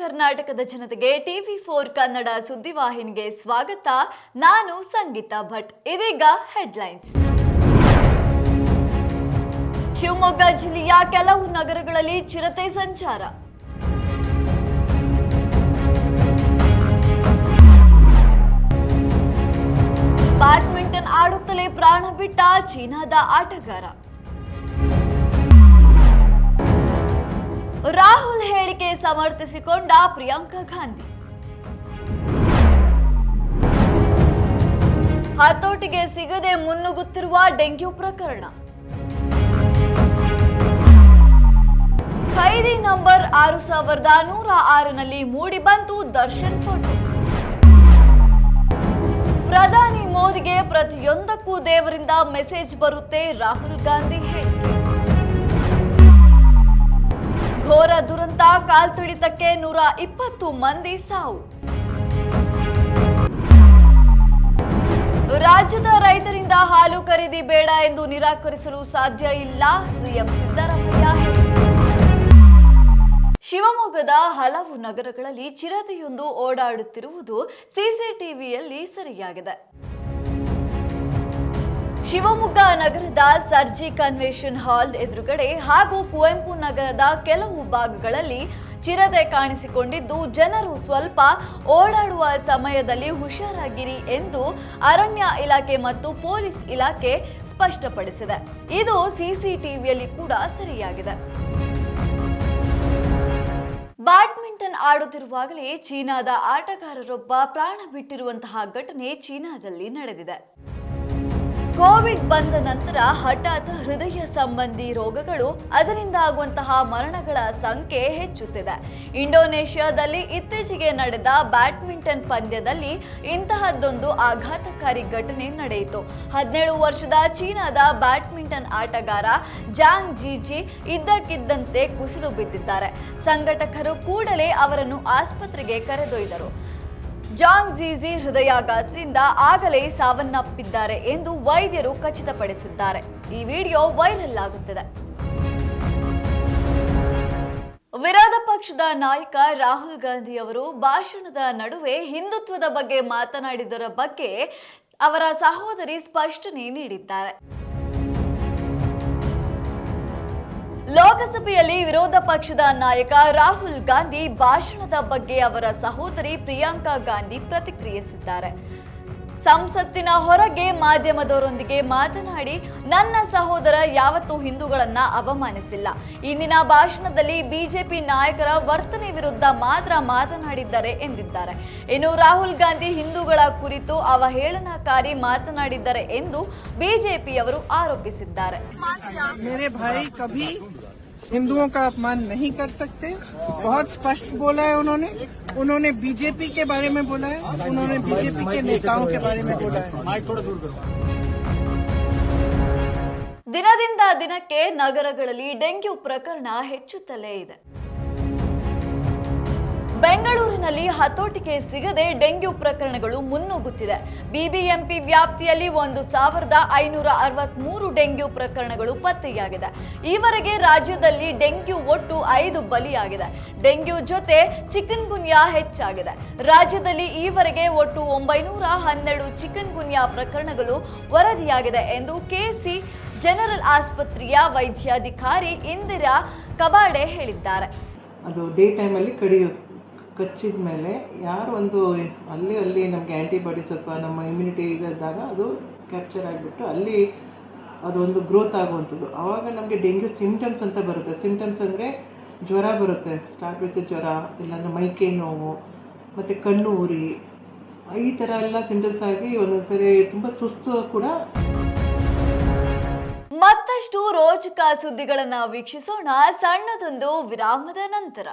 ಕರ್ನಾಟಕದ ಜನತೆಗೆ TV four Kannada ಸುದ್ದಿವಾಹಿನಿಗೆ ಸ್ವಾಗತ. ನಾನು ಸಂಗೀತ ಭಟ್. ಇದೀಗ ಹೆಡ್ಲೈನ್ಸ್. ಶಿವಮೊಗ್ಗ ಜಿಲ್ಲೆಯ ಕೆಲವು ನಗರಗಳಲ್ಲಿ ಚಿರತೆ ಸಂಚಾರ. ಬ್ಯಾಡ್ಮಿಂಟನ್ ಆಡುತ್ತಲೇ ಪ್ರಾಣ ಬಿಟ್ಟ ಚೀನಾದ ಆಟಗಾರ. ರಾಹುಲ್ ಹೇಳಿಕೆ ಸಮರ್ಥಿಸಿಕೊಂಡ ಪ್ರಿಯಾಂಕಾ ಗಾಂಧಿ. ಹತೋಟಿಗೆ ಸಿಗದೆ ಮುನ್ನುಗ್ಗುತ್ತಿರುವ ಡೆಂಗ್ಯೂ ಪ್ರಕರಣ. ಖೈದಿ ನಂಬರ್ ಆರು ಸಾವಿರದ ನೂರ ಆರರಲ್ಲಿ ಮೂಡಿ ಬಂತು ದರ್ಶನ್ ಫೋಟೋ. ಪ್ರಧಾನಿ ಮೋದಿಗೆ ಪ್ರತಿಯೊಂದಕ್ಕೂ ದೇವರಿಂದ ಮೆಸೇಜ್ ಬರುತ್ತೆ ರಾಹುಲ್ ಗಾಂಧಿ ಹೇಳಿಕೆ. ಘೋರ ದುರಂತ ಕಾಲ್ತುಳಿತಕ್ಕೆ ನೂರ ಇಪ್ಪತ್ತು ಮಂದಿ ಸಾವು. ರಾಜ್ಯದ ರೈತರಿಂದ ಹಾಲು ಖರೀದಿ ಬೇಡ ಎಂದು ನಿರಾಕರಿಸಲು ಸಾಧ್ಯ ಇಲ್ಲ, ಸಿಎಂ ಸಿದ್ದರಾಮಯ್ಯ. ಶಿವಮೊಗ್ಗದ ಹಲವು ನಗರಗಳಲ್ಲಿ ಚಿರತೆಯೊಂದು ಓಡಾಡುತ್ತಿರುವುದು ಸಿಸಿಟಿವಿಯಲ್ಲಿ ಸರಿಯಾಗಿದೆ. ಶಿವಮೊಗ್ಗ ನಗರದ ಸರ್ಜಿ ಕನ್ವೆನ್ಷನ್ ಹಾಲ್ ಎದುರುಗಡೆ ಹಾಗೂ ಕುವೆಂಪು ನಗರದ ಕೆಲವು ಭಾಗಗಳಲ್ಲಿ ಚಿರತೆ ಕಾಣಿಸಿಕೊಂಡಿದ್ದು, ಜನರು ಸ್ವಲ್ಪ ಓಡಾಡುವ ಸಮಯದಲ್ಲಿ ಹುಷಾರಾಗಿರಿ ಎಂದು ಅರಣ್ಯ ಇಲಾಖೆ ಮತ್ತು ಪೊಲೀಸ್ ಇಲಾಖೆ ಸ್ಪಷ್ಟಪಡಿಸಿದೆ. ಇದು ಸಿಸಿಟಿವಿಯಲ್ಲಿ ಕೂಡ ಸರಿಯಾಗಿದೆ. ಬ್ಯಾಡ್ಮಿಂಟನ್ ಆಡುತ್ತಿರುವಾಗಲೇ ಚೀನಾದ ಆಟಗಾರರೊಬ್ಬ ಪ್ರಾಣ ಬಿಟ್ಟಿರುವಂತಹ ಘಟನೆ ಚೀನಾದಲ್ಲಿ ನಡೆದಿದೆ. ಕೋವಿಡ್ ಬಂದ ನಂತರ ಹಠಾತ್ ಹೃದಯ ಸಂಬಂಧಿ ರೋಗಗಳು, ಅದರಿಂದ ಆಗುವಂತಹ ಮರಣಗಳ ಸಂಖ್ಯೆ ಹೆಚ್ಚುತ್ತಿದೆ. ಇಂಡೋನೇಷ್ಯಾದಲ್ಲಿ ಇತ್ತೀಚೆಗೆ ನಡೆದ ಬ್ಯಾಡ್ಮಿಂಟನ್ ಪಂದ್ಯದಲ್ಲಿ ಇಂತಹದ್ದೊಂದು ಆಘಾತಕಾರಿ ಘಟನೆ ನಡೆಯಿತು. ಹದಿನೇಳು ವರ್ಷದ ಚೀನಾದ ಬ್ಯಾಡ್ಮಿಂಟನ್ ಆಟಗಾರ ಜಾಂಗ್ ಜಿಜಿ ಇದ್ದಕ್ಕಿದ್ದಂತೆ ಕುಸಿದು ಬಿದ್ದಿದ್ದಾರೆ. ಸಂಘಟಕರು ಕೂಡಲೇ ಅವರನ್ನು ಆಸ್ಪತ್ರೆಗೆ ಕರೆದೊಯ್ದರು. ಜಾಂಗ್ ಝೀಝಿ ಹೃದಯಾಘಾತದಿಂದ ಆಗಲೇ ಸಾವನ್ನಪ್ಪಿದ್ದಾರೆ ಎಂದು ವೈದ್ಯರು ಖಚಿತಪಡಿಸಿದ್ದಾರೆ. ಈ ವಿಡಿಯೋ ವೈರಲ್ ಆಗುತ್ತಿದೆ. ವಿರೋಧ ಪಕ್ಷದ ನಾಯಕ ರಾಹುಲ್ ಗಾಂಧಿ ಅವರು ಭಾಷಣದ ನಡುವೆ ಹಿಂದುತ್ವದ ಬಗ್ಗೆ ಮಾತನಾಡಿದರ ಬಗ್ಗೆ ಅವರ ಸಹೋದರಿ ಸ್ಪಷ್ಟನೆ ನೀಡಿದ್ದಾರೆ. ಲೋಕಸಭೆಯಲ್ಲಿ ವಿರೋಧ ಪಕ್ಷದ ನಾಯಕ ರಾಹುಲ್ ಗಾಂಧಿ ಭಾಷಣದ ಬಗ್ಗೆ ಅವರ ಸಹೋದರಿ ಪ್ರಿಯಾಂಕಾ ಗಾಂಧಿ ಪ್ರತಿಕ್ರಿಯಿಸಿದ್ದಾರೆ. ಸಂಸತ್ತಿನ ಹೊರಗೆ ಮಾಧ್ಯಮದವರೊಂದಿಗೆ ಮಾತನಾಡಿ, ನನ್ನ ಸಹೋದರ ಯಾವತ್ತೂ ಹಿಂದೂಗಳನ್ನ ಅವಮಾನಿಸಿಲ್ಲ. ಇಂದಿನ ಭಾಷಣದಲ್ಲಿ ಬಿಜೆಪಿ ನಾಯಕರ ವರ್ತನೆ ವಿರುದ್ಧ ಮಾತ್ರ ಮಾತನಾಡಿದ್ದಾರೆ ಎಂದಿದ್ದಾರೆ. ಇನ್ನು ರಾಹುಲ್ ಗಾಂಧಿ ಹಿಂದೂಗಳ ಕುರಿತು ಅವಹೇಳನಕಾರಿ ಮಾತನಾಡಿದ್ದಾರೆ ಎಂದು ಬಿಜೆಪಿಯವರು ಆರೋಪಿಸಿದ್ದಾರೆ. हिंदुओं का अपमान नहीं कर सकते बहुत स्पष्ट बोला है उन्होंने उन्होंने बीजेपी के बारे में बोला है उन्होंने बीजेपी के नेताओं के बारे में बोला है ದಿನದಿಂದ ದಿನಕ್ಕೆ ನಗರಗಳಲ್ಲಿ ಡೆಂಗ್ಯೂ ಪ್ರಕರಣ ಹೆಚ್ಚುತ್ತಲೇ ಇದೆ ಬೆಂಗಳೂರಿನಲ್ಲಿ ಹತೋಟಿಗೆ ಸಿಗದೆ ಡೆಂಗ್ಯೂ ಪ್ರಕರಣಗಳು ಮುನ್ನುಗ್ಗುತ್ತಿದೆ. ಬಿಬಿಎಂಪಿ ವ್ಯಾಪ್ತಿಯಲ್ಲಿ ಒಂದು ಸಾವಿರದ ಐನೂರ ಅರವತ್ಮೂರು ಡೆಂಗ್ಯೂ ಪ್ರಕರಣಗಳು ಪತ್ತೆಯಾಗಿದೆ. ಈವರೆಗೆ ರಾಜ್ಯದಲ್ಲಿ ಡೆಂಗ್ಯೂ ಒಟ್ಟು ಐದು ಬಲಿಯಾಗಿದೆ. ಡೆಂಗ್ಯೂ ಜೊತೆ ಚಿಕನ್ ಗುನ್ಯಾ ಹೆಚ್ಚಾಗಿದೆ. ರಾಜ್ಯದಲ್ಲಿ ಈವರೆಗೆ ಒಟ್ಟು ಒಂಬೈನೂರ ಹನ್ನೆರಡು ಚಿಕನ್ ಗುನ್ಯಾ ಪ್ರಕರಣಗಳು ವರದಿಯಾಗಿದೆ ಎಂದು ಕೆಸಿ ಜನರಲ್ ಆಸ್ಪತ್ರೆಯ ವೈದ್ಯಾಧಿಕಾರಿ ಇಂದಿರಾ ಕಬಾಡೆ ಹೇಳಿದ್ದಾರೆ. ಅದು ಡೇ ಟೈಮಲ್ಲಿ ಕಡಿಯೋ ಕಚ್ಚಿದ ಮೇಲೆ ಯಾರು ಒಂದು ಅಲ್ಲಿ ಅಲ್ಲಿ ನಮಗೆ ಆ್ಯಂಟಿಬಾಡೀಸ್ ಅಥವಾ ನಮ್ಮ ಇಮ್ಯುನಿಟಿ ಇದ್ದಾಗ ಅದು ಕ್ಯಾಪ್ಚರ್ ಆಗಿಬಿಟ್ಟು ಅಲ್ಲಿ ಅದೊಂದು ಗ್ರೋತ್ ಆಗುವಂಥದ್ದು. ಆವಾಗ ನಮಗೆ ಡೆಂಗ್ಯೂ ಸಿಮ್ಟಮ್ಸ್ ಅಂತ ಬರುತ್ತೆ. ಸಿಮ್ಟಮ್ಸ್ ಅಂದರೆ ಜ್ವರ ಬರುತ್ತೆ. ಸ್ಟಾರ್ಟ್ ವಿತ್ ಜ್ವರ, ಇಲ್ಲಾಂದರೆ ಮೈಕೈ ನೋವು, ಮತ್ತು ಕಣ್ಣು ಉರಿ ಈ ಥರ ಎಲ್ಲ ಸಿಮ್ಟಮ್ಸ್ ಆಗಿ ಒಂದೊಂದು ಸರಿ ತುಂಬ ಸುಸ್ತು ಕೂಡ ಮತ್ತಷ್ಟು ರೋಚಕ ಸುದ್ದಿಗಳನ್ನು ವೀಕ್ಷಿಸೋಣ ಸಣ್ಣದೊಂದು ವಿರಾಮದ ನಂತರ.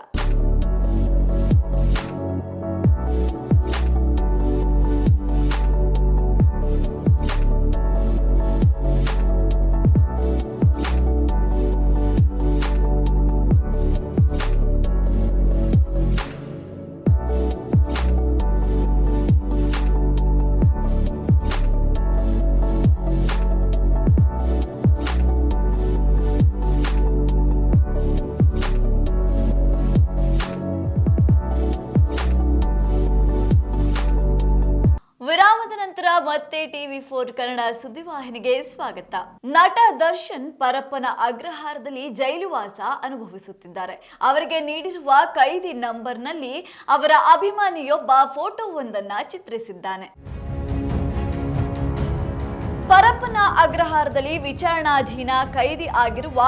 ಮತ್ತೆ ಟಿವಿ ಫೋರ್ ಕನ್ನಡ ಸುದ್ದಿವಾಹಿನಿಗೆ ಸ್ವಾಗತ. ನಟ ದರ್ಶನ್ ಪರಪ್ಪನ ಅಗ್ರಹಾರದಲ್ಲಿ ಜೈಲುವಾಸ ಅನುಭವಿಸುತ್ತಿದ್ದಾರೆ. ಅವರಿಗೆ ನೀಡಿರುವ ಕೈದಿ ನಂಬರ್ನಲ್ಲಿ ಅವರ ಅಭಿಮಾನಿಯೊಬ್ಬ ಫೋಟೋವೊಂದನ್ನ ಚಿತ್ರಿಸಿದ್ದಾನೆ. ಪರಪ್ಪನ ಅಗ್ರಹಾರದಲ್ಲಿ ವಿಚಾರಣಾಧೀನ ಕೈದಿ ಆಗಿರುವ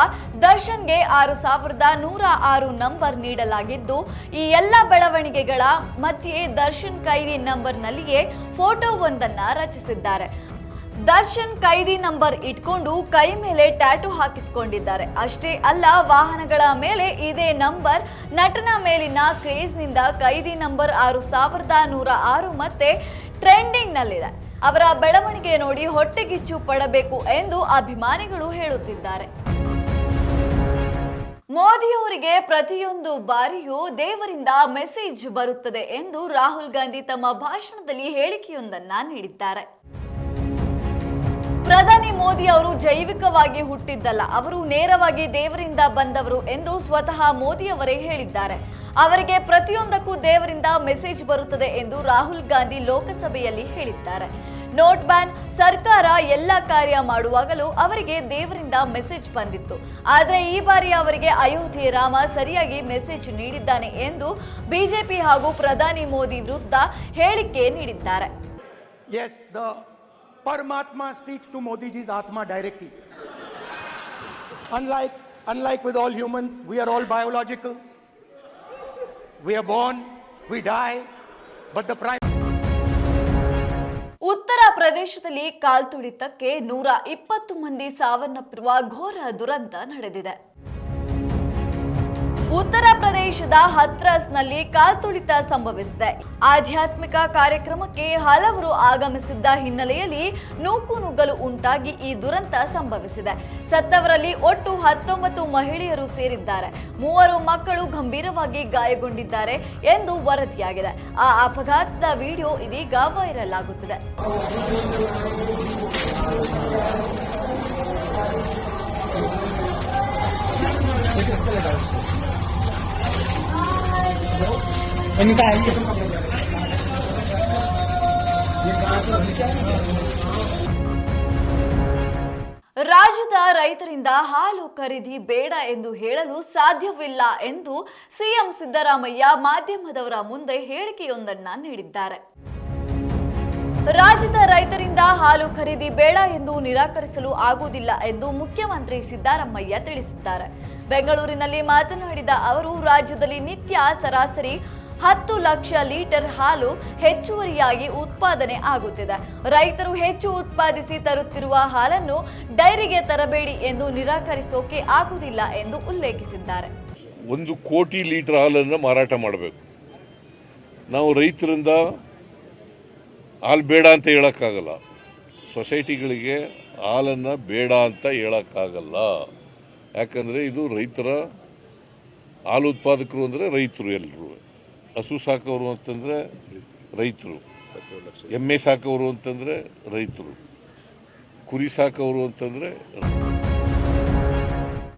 ದರ್ಶನ್ಗೆ ಆರು ಸಾವಿರದ ನೂರ ಆರು ನಂಬರ್ ನೀಡಲಾಗಿದ್ದು, ಈ ಎಲ್ಲ ಬೆಳವಣಿಗೆಗಳ ಮಧ್ಯೆ ದರ್ಶನ್ ಕೈದಿ ನಂಬರ್ನಲ್ಲಿಯೇ ಫೋಟೋವೊಂದನ್ನ ರಚಿಸಿದ್ದಾರೆ. ದರ್ಶನ್ ಕೈದಿ ನಂಬರ್ ಇಟ್ಕೊಂಡು ಕೈ ಮೇಲೆ ಟ್ಯಾಟೂ ಹಾಕಿಸಿಕೊಂಡಿದ್ದಾರೆ. ಅಷ್ಟೇ ಅಲ್ಲ, ವಾಹನಗಳ ಮೇಲೆ ಇದೇ ನಂಬರ್, ನಟನ ಮೇಲಿನ ಕ್ರೇಜ್ನಿಂದ ಕೈದಿ ನಂಬರ್ ಆರು ಸಾವಿರದ ನೂರ ಆರು ಮತ್ತೆ ಟ್ರೆಂಡಿಂಗ್ನಲ್ಲಿದೆ. ಅವರ ಬೆಳವಣಿಗೆ ನೋಡಿ ಹೊಟ್ಟೆಗಿಚ್ಚು ಪಡಬೇಕು ಎಂದು ಅಭಿಮಾನಿಗಳು ಹೇಳುತ್ತಿದ್ದಾರೆ. ಮೋದಿಯವರಿಗೆ ಪ್ರತಿಯೊಂದು ಬಾರಿಯೂ ದೇವರಿಂದ ಮೆಸೇಜ್ ಬರುತ್ತದೆ ಎಂದು ರಾಹುಲ್ ಗಾಂಧಿ ತಮ್ಮ ಭಾಷಣದಲ್ಲಿ ಹೇಳಿಕೆಯೊಂದನ್ನ ನೀಡಿದ್ದಾರೆ. ಪ್ರಧಾನಿ ಮೋದಿ ಅವರು ಜೈವಿಕವಾಗಿ ಹುಟ್ಟಿದ್ದಲ್ಲ, ಅವರು ನೇರವಾಗಿ ದೇವರಿಂದ ಬಂದವರು ಎಂದು ಸ್ವತಃ ಮೋದಿಯವರೇ ಹೇಳಿದ್ದಾರೆ. ಅವರಿಗೆ ಪ್ರತಿಯೊಂದಕ್ಕೂ ದೇವರಿಂದ ಮೆಸೇಜ್ ಬರುತ್ತದೆ ಎಂದು ರಾಹುಲ್ ಗಾಂಧಿ ಲೋಕಸಭೆಯಲ್ಲಿ ಹೇಳಿದ್ದಾರೆ. ನೋಟ್ ಬ್ಯಾನ್ ಸರ್ಕಾರ ಎಲ್ಲ ಕಾರ್ಯ ಮಾಡುವಾಗಲೂ ಅವರಿಗೆ ದೇವರಿಂದ ಮೆಸೇಜ್ ಬಂದಿತ್ತು. ಆದರೆ ಈ ಬಾರಿ ಅವರಿಗೆ ಅಯೋಧ್ಯೆ ರಾಮ ಸರಿಯಾಗಿ ಮೆಸೇಜ್ ನೀಡಿದ್ದಾನೆ ಎಂದು ಬಿಜೆಪಿ ಹಾಗೂ ಪ್ರಧಾನಿ ಮೋದಿ ವಿರುದ್ಧ ಹೇಳಿಕೆ ನೀಡಿದ್ದಾರೆ. Paramatma speaks to Modi ji's Atma directly. unlike, unlike with all humans, we are all biological. We are born, we die, but the prime ಉತ್ತರ ಪ್ರದೇಶದಲ್ಲಿ ಕಾಲ್ತುಳಿತಕ್ಕೆ ನೂರ ಇಪ್ಪತ್ತು ಮಂದಿ ಸಾವನ್ನಪ್ಪಿರುವ ಘೋರ ದುರಂತ ನಡೆದಿದೆ ಉತ್ತರ ಪ್ರದೇಶದ ಹತ್ರಾಸ್ನಲ್ಲಿ ಕಾಲ್ತುಳಿತ ಸಂಭವಿಸಿದೆ. ಆಧ್ಯಾತ್ಮಿಕ ಕಾರ್ಯಕ್ರಮಕ್ಕೆ ಹಲವರು ಆಗಮಿಸಿದ್ದ ಹಿನ್ನೆಲೆಯಲ್ಲಿ ನೂಕು ನುಗ್ಗಲು ಉಂಟಾಗಿ ಈ ದುರಂತ ಸಂಭವಿಸಿದೆ. ಸತ್ತವರಲ್ಲಿ ಒಟ್ಟು ಹತ್ತೊಂಬತ್ತು ಮಹಿಳೆಯರು ಸೇರಿದ್ದಾರೆ. ಮೂವರು ಮಕ್ಕಳು ಗಂಭೀರವಾಗಿ ಗಾಯಗೊಂಡಿದ್ದಾರೆ ಎಂದು ವರದಿಯಾಗಿದೆ. ಆ ಅಪಘಾತದ ವಿಡಿಯೋ ಇದೀಗ ವೈರಲ್ ಆಗುತ್ತಿದೆ. ರಾಜ್ಯದ ರೈತರಿಂದ ಹಾಲು ಖರೀದಿ ಬೇಡ ಎಂದು ಹೇಳಲು ಸಾಧ್ಯವಿಲ್ಲ ಎಂದು ಸಿಎಂ ಸಿದ್ದರಾಮಯ್ಯ ಮಾಧ್ಯಮದವರ ಮುಂದೆ ಹೇಳಿಕೆಯೊಂದನ್ನ ನೀಡಿದ್ದಾರೆ. ರಾಜ್ಯದ ರೈತರಿಂದ ಹಾಲು ಖರೀದಿ ಬೇಡ ಎಂದು ನಿರಾಕರಿಸಲು ಆಗುವುದಿಲ್ಲ ಎಂದು ಮುಖ್ಯಮಂತ್ರಿ ಸಿದ್ದರಾಮಯ್ಯ ತಿಳಿಸಿದ್ದಾರೆ. ಬೆಂಗಳೂರಿನಲ್ಲಿ ಮಾತನಾಡಿದ ಅವರು, ರಾಜ್ಯದಲ್ಲಿ ನಿತ್ಯ ಸರಾಸರಿ ಹತ್ತು ಲಕ್ಷ ಲೀಟರ್ ಹಾಲು ಹೆಚ್ಚುವರಿಯಾಗಿ ಉತ್ಪಾದನೆ ಆಗುತ್ತಿದೆ. ರೈತರು ಹೆಚ್ಚು ಉತ್ಪಾದಿಸಿ ತರುತ್ತಿರುವ ಹಾಲನ್ನು ಡೈರಿಗೆ ತರಬೇಡಿ ಎಂದು ನಿರಾಕರಿಸೋಕೆ ಆಗುವುದಿಲ್ಲ ಎಂದು ಉಲ್ಲೇಖಿಸಿದ್ದಾರೆ. ಒಂದು ಕೋಟಿ ಲೀಟರ್ ಹಾಲನ್ನು ಮಾರಾಟ ಮಾಡಬೇಕು. ನಾವು ರೈತರಿಂದ ಹಾಲು ಬೇಡ ಅಂತ ಹೇಳೋಕ್ಕಾಗಲ್ಲ. ಸೊಸೈಟಿಗಳಿಗೆ ಹಾಲನ್ನು ಬೇಡ ಅಂತ ಹೇಳೋಕ್ಕಾಗಲ್ಲ. ಯಾಕಂದರೆ ಇದು ರೈತರ ಹಾಲು ಉತ್ಪಾದಕರು ಅಂದರೆ ರೈತರು ಎಲ್ಲರೂ ಹಸು ಸಾಕೋರು ಅಂತಂದರೆ ರೈತರು. ಎಮ್ಮೆ ಸಾಕೋರು ಅಂತಂದರೆ ರೈತರು. ಕುರಿ ಸಾಕೋರು ಅಂತಂದರೆ